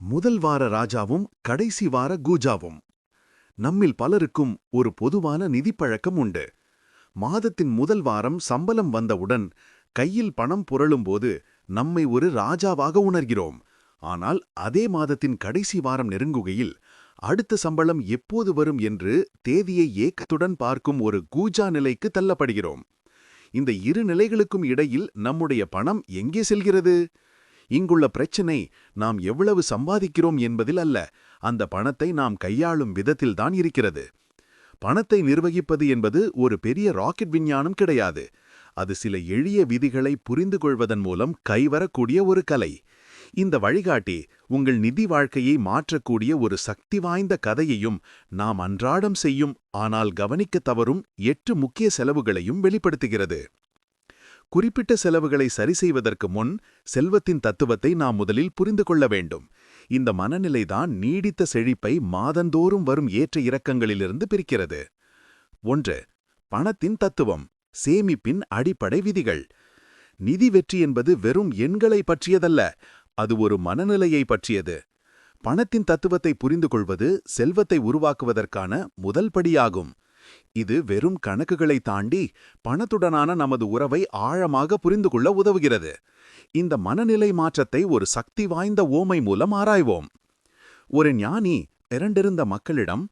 முதல் வார ராஜாவும் கடைசி வார கூஜாவும். நம்மில் பலருக்கும் ஒரு பொதுவான நிதிப்பழக்கம் உண்டு. மாதத்தின் முதல் வாரம் சம்பளம் வந்தவுடன் கையில் பணம் புரளும்போது நம்மை ஒரு ராஜாவாக உணர்கிறோம். ஆனால் அதே மாதத்தின் கடைசி வாரம் நெருங்குகையில் அடுத்த சம்பளம் எப்போது வரும் என்று தேதியை ஏக்கத்துடன் பார்க்கும் ஒரு கூஜா நிலைக்கு தள்ளப்படுகிறோம். இந்த இரு நிலைகளுக்கும் இடையில் நம்முடைய பணம் எங்கே செல்கிறது? இங்குள்ள பிரச்சினை நாம் எவ்வளவு சம்பாதிக்கிறோம் என்பதில் அல்ல அந்த பணத்தை நாம் கையாளும் விதத்தில்தான் இருக்கிறது. பணத்தை நிர்வகிப்பது என்பது ஒரு பெரிய ராக்கெட் விஞ்ஞானம் கிடையாது. அது சில எளிய விதிகளை புரிந்து கொள்வதன் மூலம் கைவரக்கூடிய ஒரு கலை. இந்த வழிகாட்டி உங்கள் நிதி வாழ்க்கையை மாற்றக்கூடிய ஒரு சக்தி வாய்ந்த கதையையும் நாம் அன்றாடம் செய்யும் ஆனால் கவனிக்க தவறும் எட்டு முக்கிய செலவுகளையும் வெளிப்படுத்துகிறது. குறிப்பிட்ட செலவுகளை சரி செய்வதற்கு முன் செல்வத்தின் தத்துவத்தை நாம் முதலில் புரிந்து கொள்ள வேண்டும். இந்த மனநிலைதான் நீடித்த செழிப்பை மாதந்தோறும் வரும் ஏற்ற இறக்கங்களிலிருந்து பிரிக்கிறது. ஒன்று பணத்தின் தத்துவம் சேமிப்பின் அடிப்படை விதிகள். நிதி வெற்றி என்பது வெறும் எண்களை பற்றியதல்ல அது ஒரு மனநிலையை பற்றியது. பணத்தின் தத்துவத்தை புரிந்து கொள்வது செல்வத்தை உருவாக்குவதற்கான முதல் படியாகும். இது வெறும் கணக்குகளை தாண்டி பணத்துடனான நமது உறவை ஆழமாக புரிந்து கொள்ள உதவுகிறது. இந்த மனநிலை மாற்றத்தை ஒரு சக்தி வாய்ந்த ஓமை மூலம் ஆராய்வோம். ஒரு ஞானி இரண்டிருந்த மக்களிடம்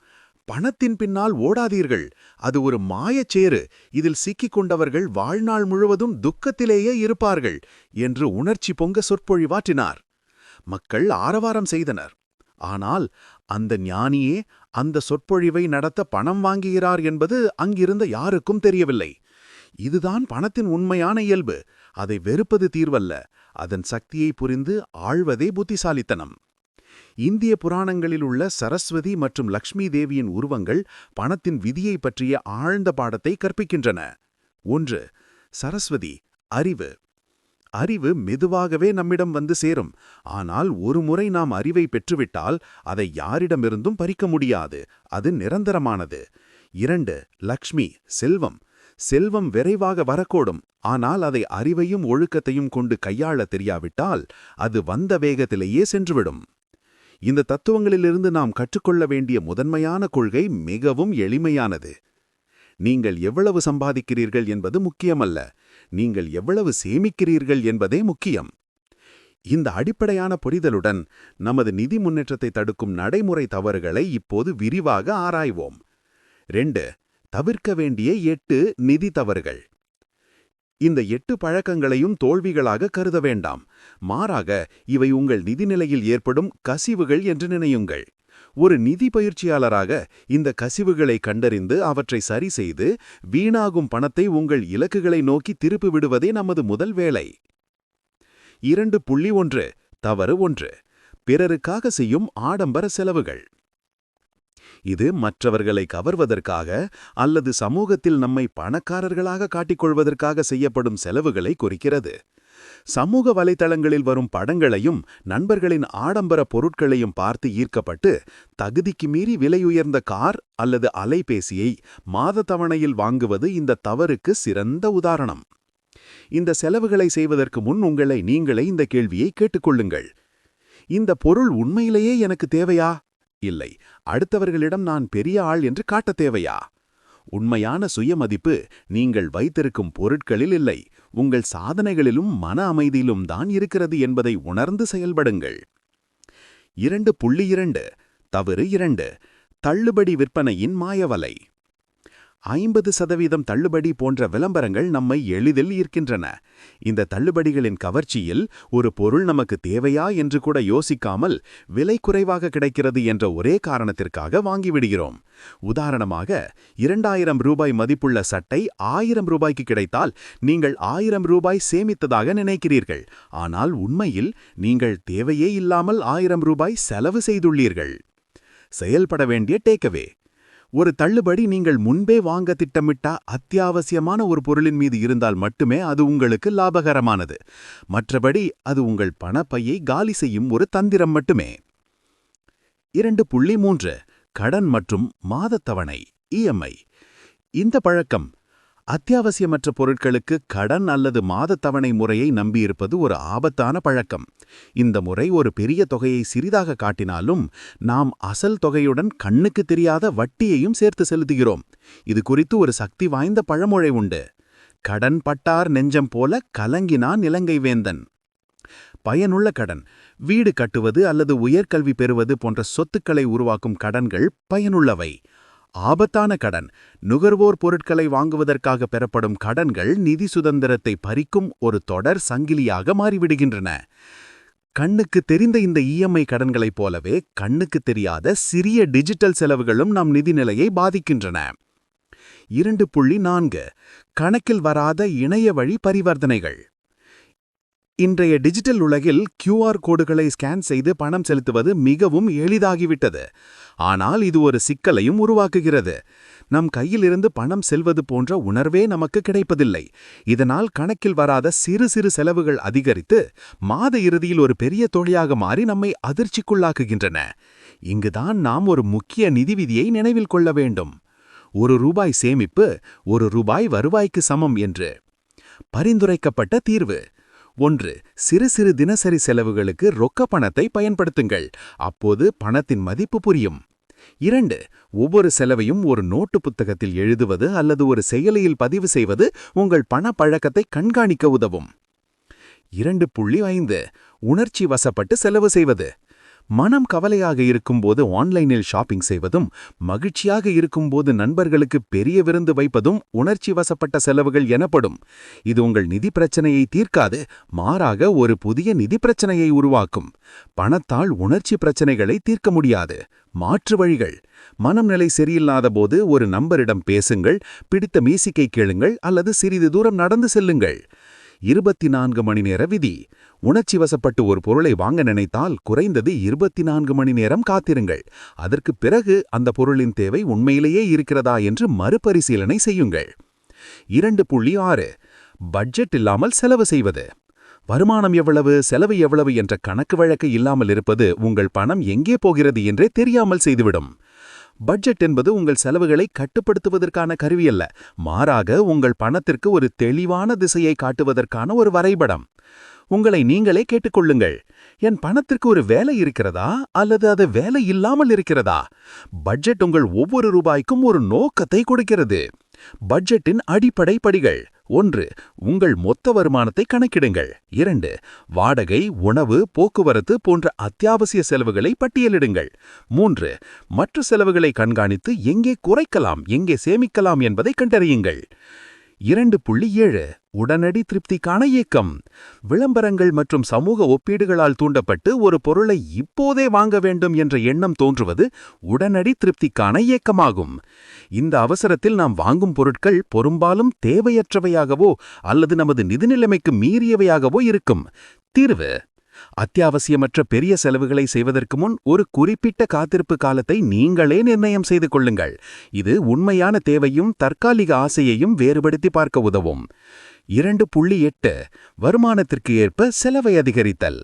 பணத்தின் பின்னால் ஓடாதீர்கள் அது ஒரு மாயச்சேறு இதில் சிக்கிக் கொண்டவர்கள் வாழ்நாள் முழுவதும் துக்கத்திலேயே இருப்பார்கள் என்று உணர்ச்சி பொங்க சொற்பொழிவாற்றினார். மக்கள் ஆரவாரம் செய்தனர். ஆனால் அந்த ஞானியே அந்த சொற்பொழிவை நடத்த பணம் வாங்குகிறார் என்பது அங்கிருந்த யாருக்கும் தெரியவில்லை. இதுதான் பணத்தின் உண்மையான இயல்பு. அதை வெறுப்பது தீர்வல்ல. அதன் சக்தியை புரிந்து ஆழ்வதே புத்திசாலித்தனம். இந்திய புராணங்களில் உள்ள சரஸ்வதி மற்றும் லக்ஷ்மி தேவியின் உருவங்கள் பணத்தின் விதியை பற்றிய ஆழ்ந்த பாடத்தை கற்பிக்கின்றன. ஒன்று சரஸ்வதி அறிவு. அறிவு மெதுவாகவே நம்மிடம் வந்து சேரும். ஆனால் ஒருமுறை நாம் அறிவை பெற்றுவிட்டால் அதை யாரிடமிருந்தும் பறிக்க முடியாது. அது நிரந்தரமானது. இரண்டு லக்ஷ்மி செல்வம். செல்வம் விரைவாக வரக்கூடும். ஆனால் அதை அறிவையும் ஒழுக்கத்தையும் கொண்டு கையாள தெரியாவிட்டால் அது வந்த வேகத்திலேயே சென்றுவிடும். இந்த தத்துவங்களிலிருந்து நாம் கற்றுக்கொள்ள வேண்டிய முதன்மையான கொள்கை மிகவும் எளிமையானது. நீங்கள் எவ்வளவு சம்பாதிக்கிறீர்கள் என்பது முக்கியமல்ல. நீங்கள் எவ்வளவு சேமிக்கிறீர்கள் என்பதே முக்கியம். இந்த அடிப்படையான புரிதலுடன் நமது நிதி முன்னேற்றத்தை தடுக்கும் நடைமுறை தவறுகளை இப்போது விரிவாக ஆராய்வோம். ரெண்டு தவிர்க்க வேண்டிய எட்டு நிதி தவறுகள். இந்த எட்டு பழக்கங்களையும் தோல்விகளாக கருத வேண்டாம். மாறாக இவை உங்கள் நிதிநிலையில் ஏற்படும் கசிவுகள் என்று நினையுங்கள். ஒரு நிதி பயிற்சியாளராக இந்த கசிவுகளை கண்டறிந்து அவற்றை சரி செய்து வீணாகும் பணத்தை உங்கள் இலக்குகளை நோக்கி திருப்பி விடுவதே நமது முதல் வேலை. இரண்டு புள்ளி ஒன்று தவறு ஒன்று. பிறருக்காக செய்யும் ஆடம்பர செலவுகள். இது மற்றவர்களை கவர்வதற்காக அல்லது சமூகத்தில் நம்மை பணக்காரர்களாக காட்டிக்கொள்வதற்காக செய்யப்படும் செலவுகளை குறிக்கிறது. சமூக வலைத்தளங்களில் வரும் படங்களையும் நண்பர்களின் ஆடம்பர பொருட்களையும் பார்த்து ஈர்க்கப்பட்டு தகுதிக்கு மீறி விலையுயர்ந்த கார் அல்லது அலைபேசியை மாத தவணையில் வாங்குவது இந்த தவறுக்கு சிறந்த உதாரணம். இந்த செலவுகளை செய்வதற்கு முன் உங்களை நீங்களே இந்த கேள்வியை கேட்டுக்கொள்ளுங்கள். இந்த பொருள் உண்மையிலேயே எனக்கு தேவையா? இல்லை. அடுத்தவர்களிடம் நான் பெரிய ஆள் என்று காட்ட தேவையா? உண்மையான சுயமதிப்பு நீங்கள் வைத்திருக்கும் பொருட்களில் இல்லை. உங்கள் சாதனைகளிலும் மன அமைதியிலும் தான் இருக்கிறது என்பதை உணர்ந்து செயல்படுங்கள். இரண்டு புள்ளி இரண்டு தவறு இரண்டு தள்ளுபடி விற்பனையின் மாயவலை. ஐம்பது சதவீதம் தள்ளுபடி போன்ற விளம்பரங்கள் நம்மை எளிதில் ஈர்க்கின்றன. இந்த தள்ளுபடிகளின் கவர்ச்சியில் ஒரு பொருள் நமக்கு தேவையா என்று கூட யோசிக்காமல் விலை குறைவாக கிடைக்கிறது என்ற ஒரே காரணத்திற்காக வாங்கிவிடுகிறோம். உதாரணமாக இரண்டாயிரம் ரூபாய் மதிப்புள்ள சட்டை ஆயிரம் ரூபாய்க்கு கிடைத்தால் நீங்கள் ஆயிரம் ரூபாய் சேமித்ததாக நினைக்கிறீர்கள். ஆனால் உண்மையில் நீங்கள் தேவையே இல்லாமல் ஆயிரம் ரூபாய் செலவு செய்துள்ளீர்கள். செயல்பட வேண்டிய டேக்கவே ஒரு தள்ளுபடி நீங்கள் முன்பே வாங்க திட்டமிட்டா அத்தியாவசியமான ஒரு பொருளின் மீது இருந்தால் மட்டுமே அது உங்களுக்கு லாபகரமானது. மற்றபடி அது உங்கள் பணப்பையை காலி செய்யும் ஒரு தந்திரம் மட்டுமே. இரண்டு புள்ளி மூன்று கடன் மற்றும் மாதத்தவணை இஎம்ஐ இந்த பழக்கம் அத்தியாவசியமற்ற பொருட்களுக்கு கடன் அல்லது மாதத் தவணை முறையை நம்பியிருப்பது ஒரு ஆபத்தான பழக்கம். இந்த முறை ஒரு பெரிய தொகையை சிறிதாக காட்டினாலும் நாம் அசல் தொகையுடன் கண்ணுக்கு தெரியாத வட்டியையும் சேர்த்து செலுத்துகிறோம். இது குறித்து ஒரு சக்தி வாய்ந்த பழமொழி உண்டு. கடன் பட்டார் நெஞ்சம் போல கலங்கினான் இலங்கை வேந்தன். பயனுள்ள கடன். வீடு கட்டுவது அல்லது உயர்கல்வி பெறுவது போன்ற சொத்துக்களை உருவாக்கும் கடன்கள் பயனுள்ளவை. ஆபத்தான கடன். நுகர்வோர் பொருட்களை வாங்குவதற்காக பெறப்படும் கடன்கள் நிதி சுதந்திரத்தை பறிக்கும் ஒரு தொடர் சங்கிலியாக மாறிவிடுகின்றன. கண்ணுக்கு தெரிந்த இந்த இஎம்ஐ கடன்களைப் போலவே கண்ணுக்கு தெரியாத சிறிய டிஜிட்டல் செலவுகளும் நம் நிதிநிலையை பாதிக்கின்றன. இரண்டு புள்ளி நான்கு. கணக்கில் வராத இணைய வழி பரிவர்த்தனைகள். இன்றைய டிஜிட்டல் உலகில் கியூஆர் கோடுகளை ஸ்கேன் செய்து பணம் செலுத்துவது மிகவும் எளிதாகிவிட்டது. ஆனால் இது ஒரு சிக்கலையும் உருவாக்குகிறது. நம் கையிலிருந்து பணம் செல்வது போன்ற உணர்வே நமக்கு கிடைப்பதில்லை. இதனால் கணக்கில் வராத சிறு சிறு செலவுகள் அதிகரித்து மாத இறுதியில் ஒரு பெரிய தொழிலாக மாறி நம்மை அதிர்ச்சிக்குள்ளாக்குகின்றன. இங்குதான் நாம் ஒரு முக்கிய நிதி விதியை நினைவில் கொள்ள வேண்டும். ஒரு ரூபாய் சேமிப்பு ஒரு ரூபாய் வருவாய்க்கு சமம் என்று பரிந்துரைக்கப்பட்ட தீர்வு. ஒன்று சிறு சிறு தினசரி செலவுகளுக்கு ரொக்க பணத்தை பயன்படுத்துங்கள். அப்போது பணத்தின் மதிப்பு புரியும். இரண்டு ஒவ்வொரு செலவையும் ஒரு நோட்டு புத்தகத்தில் எழுதுவது அல்லது ஒரு செயலியில் பதிவு செய்வது உங்கள் பண பழக்கத்தை கண்காணிக்க உதவும். இரண்டு புள்ளி ஐந்து உணர்ச்சி வசப்பட்டு செலவு செய்வது. மனம் கவலையாக இருக்கும்போது ஆன்லைனில் ஷாப்பிங் செய்வதும் மகிழ்ச்சியாக இருக்கும்போது நண்பர்களுக்கு பெரிய விருந்து வைப்பதும் உணர்ச்சி வசப்பட்ட செலவுகள் எனப்படும். இது உங்கள் நிதி பிரச்சனையை தீர்க்காது மாறாக ஒரு புதிய நிதி பிரச்சனையை உருவாக்கும். பணத்தால் உணர்ச்சி பிரச்சனைகளை தீர்க்க முடியாது. மாற்று வழிகள். மனம் நிலை சரியில்லாத போது ஒரு நம்பரிடம் பேசுங்கள் பிடித்த மீசிக்கை கேளுங்கள் அல்லது சிறிது தூரம் நடந்து செல்லுங்கள். இருபத்தி நான்கு மணி நேர விதி. உணர்ச்சி வசப்பட்டு ஒரு பொருளை வாங்க நினைத்தால் குறைந்தது இருபத்தி நான்கு மணி நேரம் காத்திருங்கள். அதற்கு பிறகு அந்த பொருளின் தேவை உண்மையிலேயே இருக்கிறதா என்று மறுபரிசீலனை செய்யுங்கள். இரண்டு புள்ளி ஆறு. பட்ஜெட் இல்லாமல் செலவு செய்வது. வருமானம் எவ்வளவு செலவு எவ்வளவு என்ற கணக்கு வழக்கு இல்லாமல் இருப்பது உங்கள் பணம் எங்கே போகிறது என்றே தெரியாமல் செய்துவிடும். பட்ஜெட் என்பது உங்கள் செலவுகளை கட்டுப்படுத்துவதற்கான கருவியல்ல மாறாக உங்கள் பணத்திற்கு ஒரு தெளிவான திசையை காட்டுவதற்கான ஒரு வரைபடம். உங்களை நீங்களே கேட்டுக்கொள்ளுங்கள் என் பணத்திற்கு ஒரு வேலை இருக்கிறதா அல்லது அது வேலை இல்லாமல் இருக்கிறதா? பட்ஜெட் உங்கள் ஒவ்வொரு ரூபாய்க்கும் ஒரு நோக்கத்தை கொடுக்கிறது. பட்ஜெட்டின் அடிப்படை படிகள் ஒன்று உங்கள் மொத்த வருமானத்தை கணக்கிடுங்கள். இரண்டு வாடகை உணவு போக்குவரத்து போன்ற அத்தியாவசிய செலவுகளை பட்டியலிடுங்கள். மூன்று மற்ற செலவுகளை கண்காணித்து எங்கே குறைக்கலாம் எங்கே சேமிக்கலாம் என்பதை கண்டறியுங்கள். இரண்டு புள்ளி ஏழு உடனடி திருப்திக்கான இயக்கம். விளம்பரங்கள் மற்றும் சமூக ஒப்பீடுகளால் தூண்டப்பட்டு ஒரு பொருளை இப்போதே வாங்க வேண்டும் என்ற எண்ணம் தோன்றுவது உடனடி திருப்திக்கான இயக்கமாகும். இந்த அவசரத்தில் நாம் வாங்கும் பொருட்கள் பெரும்பாலும் தேவையற்றவையாகவோ அல்லது நமது நிதிநிலைமைக்கு மீறியவையாகவோ இருக்கும். தீர்வு அத்தியாவசியமற்ற பெரிய செலவுகளை செய்வதற்கு முன் ஒரு குறிப்பிட்ட காத்திருப்பு காலத்தை நீங்களே நிர்ணயம் செய்து கொள்ளுங்கள். இது உண்மையான தேவையும் தற்காலிக ஆசையையும் வேறுபடுத்தி பார்க்க உதவும். இரண்டு புள்ளி எட்டு வருமானத்திற்கு ஏற்ப செலவை அதிகரித்தல்.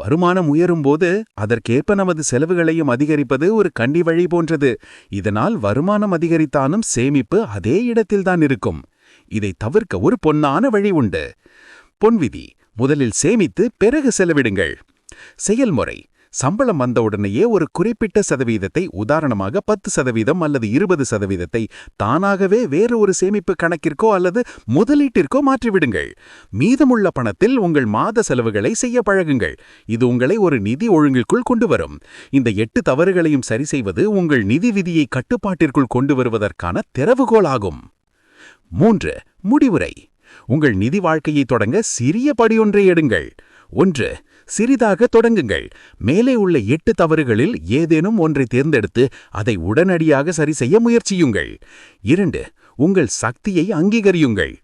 வருமானம் உயரும்போது அதற்கேற்ப நமது செலவுகளையும் அதிகரிப்பது ஒரு கண்டி வழி போன்றது. இதனால் வருமானம் அதிகரித்தாலும் சேமிப்பு அதே இடத்தில்தான் இருக்கும். இதை தவிர்க்க ஒரு பொன்னான வழி உண்டு. பொன்விதி முதலில் சேமித்து பிறகு செலவிடுங்கள். செயல்முறை. சம்பளம் வந்தவுடனேயே ஒரு குறிப்பிட்ட சதவீதத்தை உதாரணமாக பத்து சதவீதம் அல்லது இருபது சதவீதத்தை தானாகவே வேறு ஒரு சேமிப்பு கணக்கிற்கோ அல்லது முதலீட்டிற்கோ மாற்றிவிடுங்கள். மீதமுள்ள பணத்தில் உங்கள் மாத செலவுகளை செய்ய பழகுங்கள். இது உங்களை ஒரு நிதி ஒழுங்கிற்குள் கொண்டு வரும். இந்த எட்டு தவறுகளையும் சரி செய்வது உங்கள் நிதி விதியை கட்டுப்பாட்டிற்குள் கொண்டு வருவதற்கான திறவுகோலாகும். மூன்று முடிவுரை. உங்கள் நிதி வாழ்க்கையை தொடங்க சிறிய படியொன்றை எடுங்கள். ஒன்று சிறிதாக தொடங்குங்கள். மேலே உள்ள எட்டு தவறுகளில் ஏதேனும் ஒன்றை தேர்ந்தெடுத்து அதை உடனடியாக சரி செய்ய முயற்சியுங்கள். இரண்டு உங்கள் சக்தியை அங்கீகரியுங்கள்.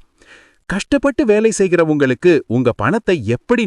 கஷ்டப்பட்டு வேலை செய்கிற உங்களுக்கு உங்க பணத்தை எப்படி